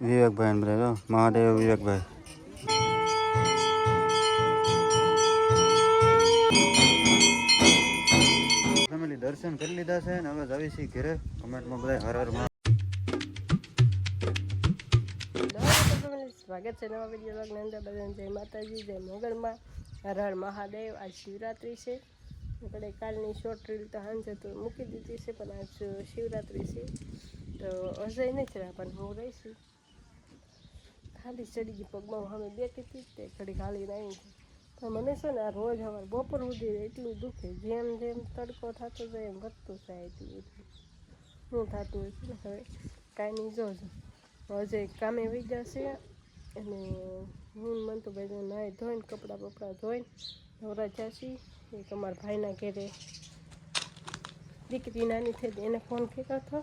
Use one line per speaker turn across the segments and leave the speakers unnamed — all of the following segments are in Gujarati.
વિવેકભાઈ બધા મહાદેવ વિવેકભાઈ. ફેમિલી દર્શન કરી લીધા છે ને હવે જવી છીએ ઘરે. કમેન્ટમાં બધા હર હર
સ્વાગત છે નવા વીડિયો અંદર. બધાને જય માતાજી જય મોગલમાં હર હર મહાદેવ. આજ શિવરાત્રિ છે. આપણે કાલની શોર્ટ રીલ તો હાંજે તો મૂકી દીધી છે પણ આજ શિવરાત્રિ છે. તો અજય નથી રહ્યા પણ હું રહીશું. ખાલી ચડી ગઈ પગમાં હવે બે કીધી તે ઘડી ખાલી નહીં પણ મને છે ને આ રોજ સવાર બપોર સુધી એટલું દુખે, જેમ જેમ તડકો થતો જાય એમ વધતું જાય એટલું એટલું શું થતું હોય છે હવે? કાંઈ નહીં જોજો હજે કામે વહી જશે અને હું મન તો ભાઈ નાહી ધોઈને, કપડાં બપડા ધોઈને નવરા જાશી એક અમારા ભાઈના ઘેરે દીકરી નાની થઈ એને ફોન કર્યો હતો.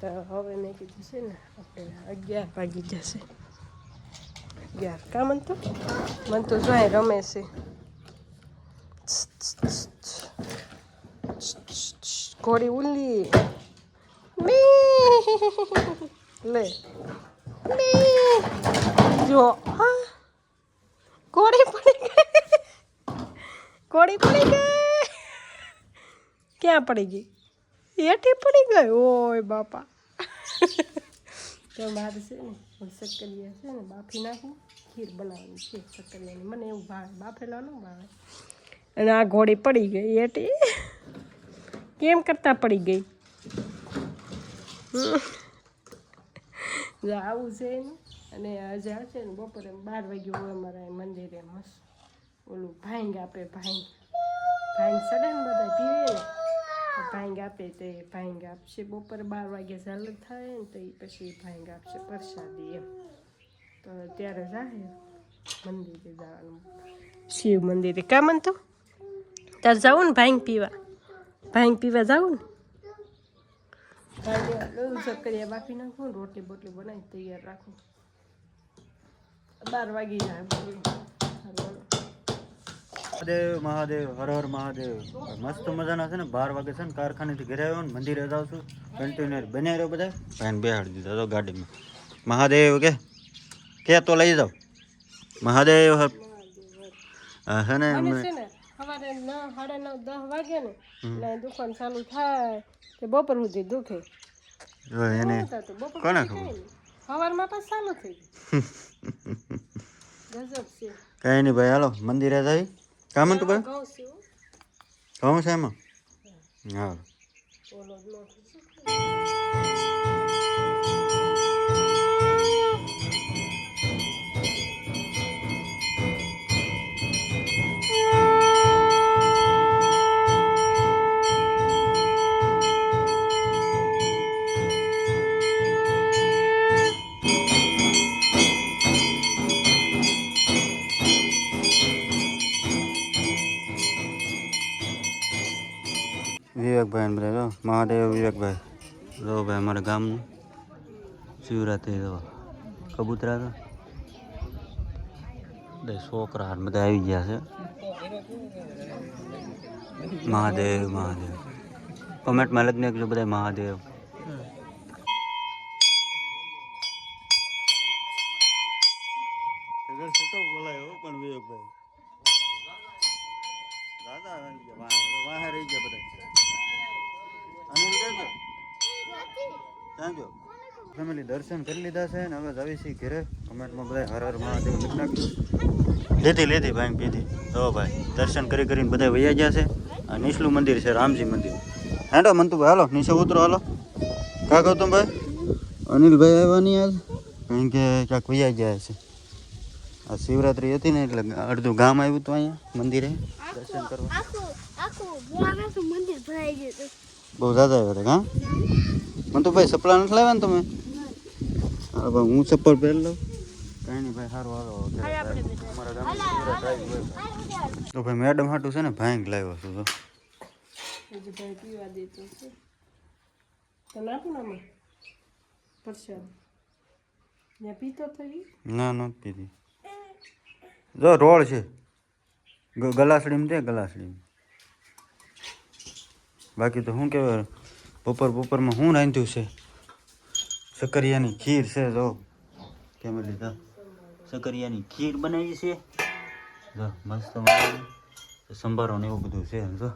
તો હવે મેં કીધું છે ને, આપણે અગિયાર વાગી જશે અગિયાર કા તો મન તો જોઈ રમે છે. ઘોડી ઉલ્લી લે. જો, હા. ઘોડી પડી ગઈ. ઘોડી પડી ગઈ. ક્યાં પડી ગઈ? હેઠી પડી ગઈ? ઓય બાપા. તો મારે છે ને શક્કરિયા છે ને બાફી નાખું, ખીર બનાવવાની છે શક્કરિયાની મને એવું ભાવે બાફેલા ન ભાવે. અને આ ઘોડી પડી ગઈ એટી. કેમ કરતા પડી ગઈ? આવું છે ને, અને આજે હશે ને બપોરે બાર વાગ્યું હોય અમારા મંદિરે મસ્ત. ઓલું ભાંગ આપે, ભાંગ. ભાંગ સડે ને બધા પીવે ને. ભાંગ આપે તે ભાંગ આપશે. બપોરે બાર વાગે ચાલુ થાય ને તો એ પછી ભાંગ આપશે પ્રસાદી એમ. તો ત્યારે જાય મંદિરે જવાનું. શિવ મંદિરે. કા મન તો ત્યારે જવું ને ભાંગ પીવા ભાંગ પીવા. જવું ને ચક્કરિયા બાફી નાખું રોટલી બોટલી બનાવી તૈયાર રાખું. બાર વાગી જાય.
મહાદેવ મહાદેવ હર હર મહાદેવ. મસ્ત મજાના છે ને બાર વાગે છે ને કારખાનેથી ઘરે આવ્યો ને મંદિરે જાઉં છું. કન્ટેનર બન્યા રહ્યો બધા ભાઈને બેહાડી દીધા તો ગાડીમાં. મહાદેવ કે કે તો લઈ જાઓ. મહાદેવ હે. ને
સવારે નવ સાડા નવ દસ વાગે ને એટલે દુકાન ચાલુ થાય તે બપોર સુધી દુખે.
એને કોને ખબર?
નહીં. સવારમાં પાછું ચાલુ થઈ ગયું. ગજબ છે.
કઈ નહીં ભાઈ હાલો મંદિરે જાય કામ હતું ભાઈ
ઘઉં છે
એમાં? હા. વિવેકભાઈ બધા મહાદેવ વિવેકભાઈ. જો ભાઈ, અમારા ગામનું. શિવરાત્રિ જો કબૂતરા તો. છોકરા બધા આવી ગયા છે. મહાદેવ મહાદેવ. કોમેન્ટમાં લગ્ન નાખજો બધા મહાદેવ બોલાયો પણ વિવેકભાઈ દાદા આવી ગયા વાહ વાહ રહી ગયા બધા અનિલ ક્યાં ગયો ક્યાં ગયો ફેમિલી દર્શન કરી લીધા છે ને હવે જવી છીએ ઘરે. કમેન્ટમાં બધા હર હર મહાદેવ લખી નાખ્યું લીધી લીધી ભાઈ પીધી તો ભાઈ દર્શન કરી કરીને બધા વૈયા ગયા છે. આ નીચલું મંદિર છે રામજી મંદિર. હેડો મંતુભાઈ હાલો નીચે ઉતરો હાલો. કા ગૌતમભાઈ અનિલભાઈ આવવાની નહીં આજ. કારણ કે ક્યાંક વૈયા ગયા છે. આ શિવરાત્રી હતી ને એટલે અડધું ગામ આવ્યું હતું અહીંયા મંદિરે. દર્શન કરવા. બહુ જ્યાદા આવ્યા હતા હા? મને તો ભાઈ સપલા નથી લાવ્યા ને તમે? હા ભાઈ હું ચપ્પલ પહેરી લઉં. કાંઈ નહીં ભાઈ સારું હાલો તો ભાઈ મેડમ હાટું છે ને ભાંગ લાવ્યો છું તો
છે ને
ના પીધી. જો રોડ છે. ગલાસડીમાં દે ગલાસડીમાં. બાકી તો શું કહેવાય બપોર બપોરમાં શું રાંધ્યું છે? સકરિયાની ખીર છે જો. ફેમિલી તો સકરિયાની ખીર બનાવી છે. જો મસ્ત. સંભારો ને એવું બધું છે જો.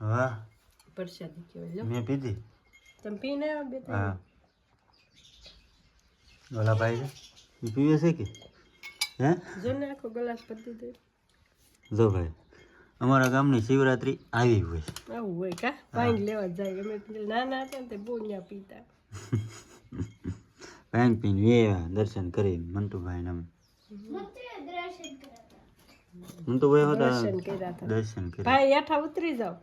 વાહ
પ્રસાદી કહેવાય
મેં પીધી?
તમે પીને બે
હા. ઓલા ભાઈ છે? એ પીવે છે કે? હે?
જો ને આખો ગ્લાસ પતી દે.
જો ભાઈ અમારા ગામની શિવરાત્રી આવી હોય
આવું હોય કા? પાણી લેવા જાય. અમે ના ના હતા તે બહુ પીતા.
ભાંગ પીન વેવા દર્શન કરીને મંતુભાઈ ને મંતુભાઈ હતા.
દર્શન
કરી
ભાઈ હેઠા ઉતરી જાવ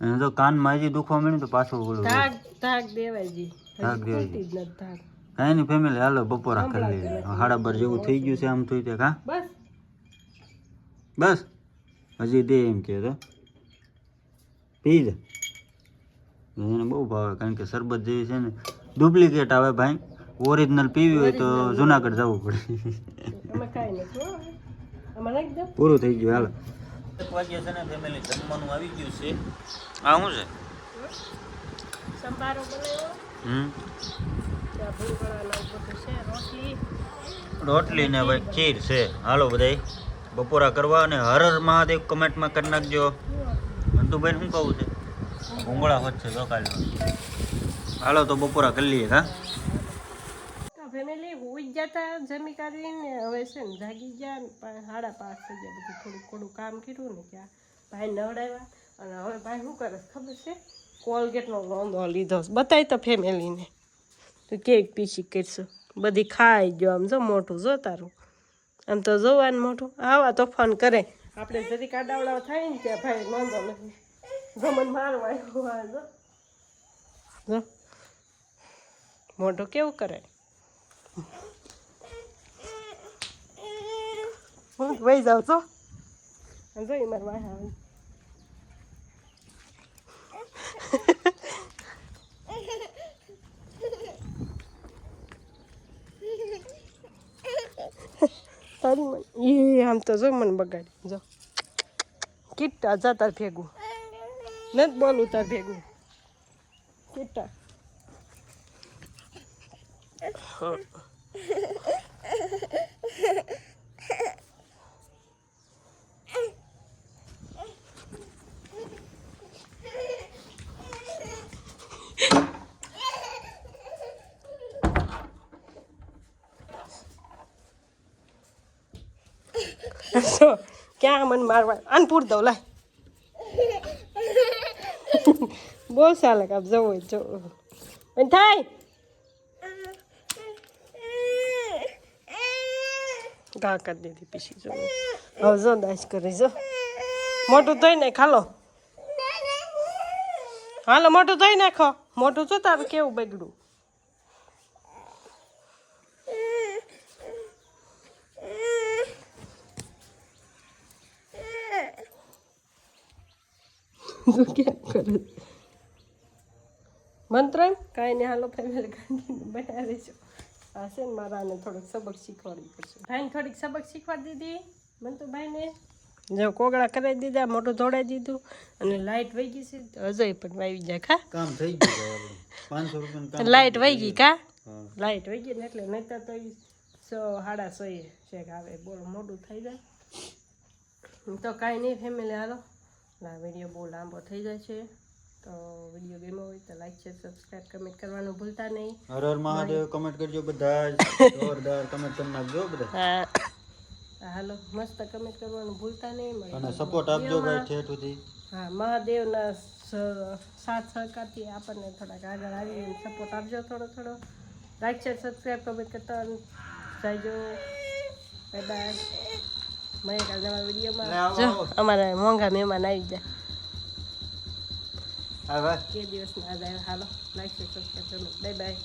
અને જો કાનમાં હજી દુખવા મળ્યું તો પાછું ઓલું
ધાક ધાક દેવાય જી
ધાક
હજી
દેવાય
ખોટી જ નથી ધાક.
કાંઈ નહીં ફેમિલી હાલો બપોરા કરી લઈએ. હાડા બાર જેવું થઈ ગયું છે આમ થયું તે કા?
બસ.
બસ. હજી દે એમ કે તો. પી જ એને બહુ ભાવે કારણ કે શરબત જેવી છે ને. ડુપ્લિકેટ આવે ભાઈ. ઓરિજિનલ પીવી હોય તો જુનાગઢ જવું પડે. પૂરું થઈ ગયું હાલો. એક વાગ્યે છે ને ફેમિલી જમવાનું આવી ગયું છે. આ શું છે?
સંભારો બનાવ્યો.
હમ.
ત્યાં ભૂંગળાના બધું છે રોટલી.
રોટલી ને ભાઈ ખીર છે. હાલો બધાય બપોરા કરવા અને હર હર મહાદેવ કમેન્ટમાં કરી નાખજો. મંતુભાઈ શું કહું છે? ભૂંગળા હોત છે કાલે હાલો તો બપોરા કરી લઈએ હા?
ફેમિલી ઉઈ જમી કાઢીને હવે છે ને જાગી ગયા ને સાડા પાંચ થઈ ગયા, બધું થોડું થોડું કામ કર્યું ને ત્યાં ભાઈ નવડાવ્યા અને હવે ભાઈ શું કરે ખબર છે? કોલગેટનો લોંદો લીધો બતાવી તો ફેમિલીને. તું કેક પીસી કરશું? બધી ખાઈ ગયો આમ જો મોટું જો તારું. આમ તો જોવાનું મોટું. આવા તોફાન કરે. આપણે જરી કાડાવડા થાય ને ત્યાં ભાઈ વાંધો નથી. જમન મારવા આવ્યો જો. જો. મોઢું કેવું કરે? હું વહી જાઉં છો જોઈ મારા વાહ આવે તારી મને એ આમ તો જો મને બગાડી જો કિટ્ટા જા તાર ભેગું નથી બોલું તાર ભેગું કિટ્ટા જો ક્યાં મને મારવા? અનપુર દઉં, લાય. બહુ ચાલે કાપ જવું જો અને થાય. ઘા કરી દીધી પીસી જો હવે જો દાશ કરી, જો. મોટું ધોઈ નાખ, હાલો. હાલો, મોટું ધોઈ નાખો. મોટું જો તારું કેવું બગડું કેમ કરે મંત્ર? કાંઈ નહીં હાલો ફેમિલી કાંઈ બનાવી દઈશું. આ છે ને મારા આને થોડુંક સબક શીખવાડવી પડશે. ભાઈને થોડીક સબક શીખવાડી દીધી મંતુ ભાઈને જો કોગળા કરાવી દીધા મોટું ધોડાઈ દીધું અને લાઇટ વહી ગઈ છે. તો અજય પણ વાવી જાય ખા?
કામ થઈ ગયું
લાઇટ વહી ગઈ કા. લાઇટ વહી ગઈ ને એટલે નહીતર તો સો સાડા સો શેક આવે બોલો મોટું થઈ જાય. તો કાંઈ નહીં ફેમિલી હાલો. ના વીડિયો બહુ લાંબો થઈ જાય છે. તો વીડિયો ગમ્યો હોય તો લાઈક છે સબસ્ક્રાઇબ કમેન્ટ કરવાનું ભૂલતા નહીં.
હર હર મહાદેવ કમેન્ટ કરજો બધા જોરદાર કમેન્ટ કરી નાખજો બધા.
હા. હાલો મસ્ત કમેન્ટ કરવાનું ભૂલતા નહીં.
અને સપોર્ટ આપજો ભાઈ ઠેઠ સુધી.
હા મહાદેવના સાથ સહકારથી આપણને થોડાક આગળ આવી સપોર્ટ આપજો થોડો થોડો. લાઈક છે સબસ્ક્રાઈબ કમેન્ટ કરતા જાયજો બાય બાય મળીએ કાલે નવા વિડીયોમાં
આવો,
જો. અમારા મોંઘા મહેમાન આવી જાય કે દિવસના આજ હાલો લાઈક સબસ્ક્રાઈબ કરો બાય બાય